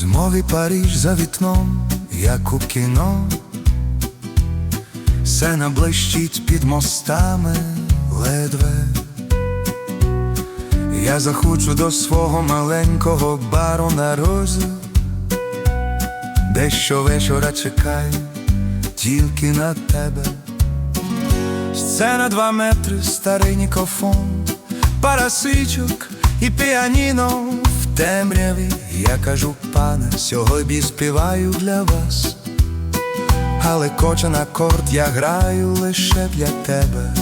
Смоги Париж за вікном, як у кіно, Сена блищить під мостами ледве. Я захочу до свого маленького бару на розі, де щовечора чекаю тільки на тебе. Сцена два метри, старий нікофон, парасичок і піаніно темряві. Я кажу, пане, сьогодні співаю для вас, але кожен акорд я граю лише для тебе.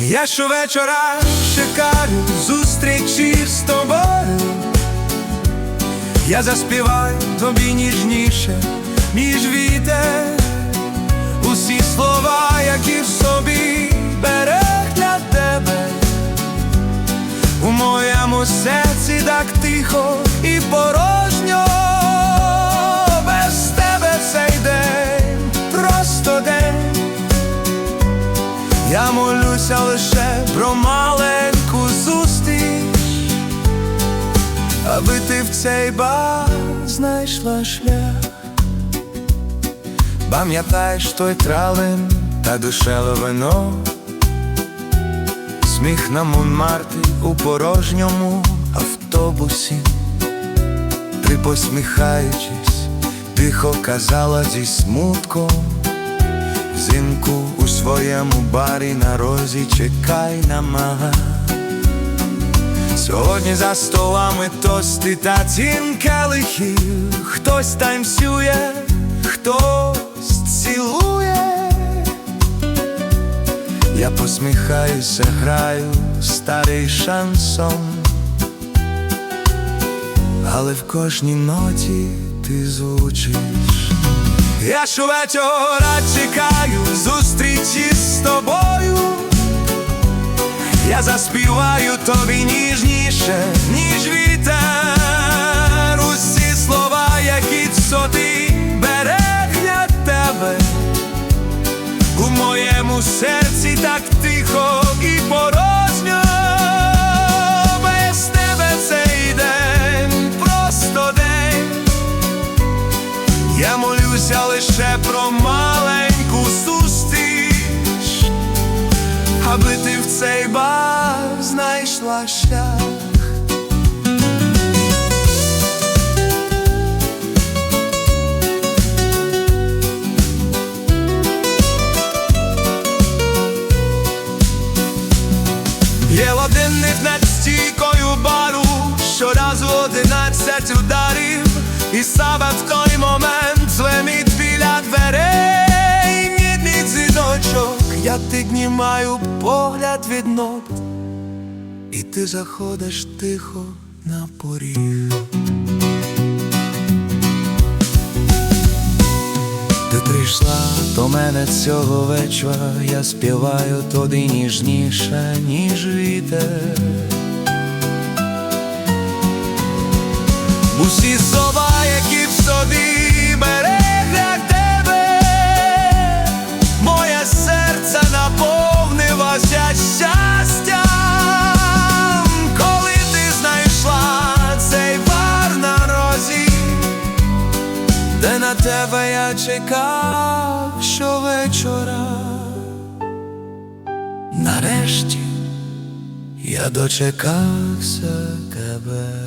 Я щовечора чекаю зустрічі з тобою. Я заспіваю тобі ніжніше, ніж вітер тихо і порожньо, без тебе цей день, просто день. Я молюся лише про маленьку зустріч, аби ти в цей бар знайшла шлях. Пам'ятаєш той травень та душеве вино, сміх на Монмарті у порожньому автобусі, ти посміхаючись, тихо казала зі смутком, Взимку у своєму барі на розі чекай на мага. Сьогодні за столами тости та цінка лихів, хтось танцює, хтось цілує. Я посміхаюся, граю старий шансон, але в кожній ноті ти звучиш. Я щовечора чекаю зустрічі з тобою. Я заспіваю тобі ніжніше, ніж вітер Усі слова, які соти берег для тебе, у моєму серці так тихо і порожньо, аби ти в цей бар знайшла шлях. Є годинник над стійкою бару, щоразу одинадцять ударів, і саме в той момент звеміт біля дверей, мідний дзвіночок, я піднімаю погляд від нот, і ти заходиш тихо на поріг. Ти прийшла до мене цього вечора, я співаю тобі ніжніше, ніж вітер. Усі чекав щовечора. Нарешті я дочекався тебе.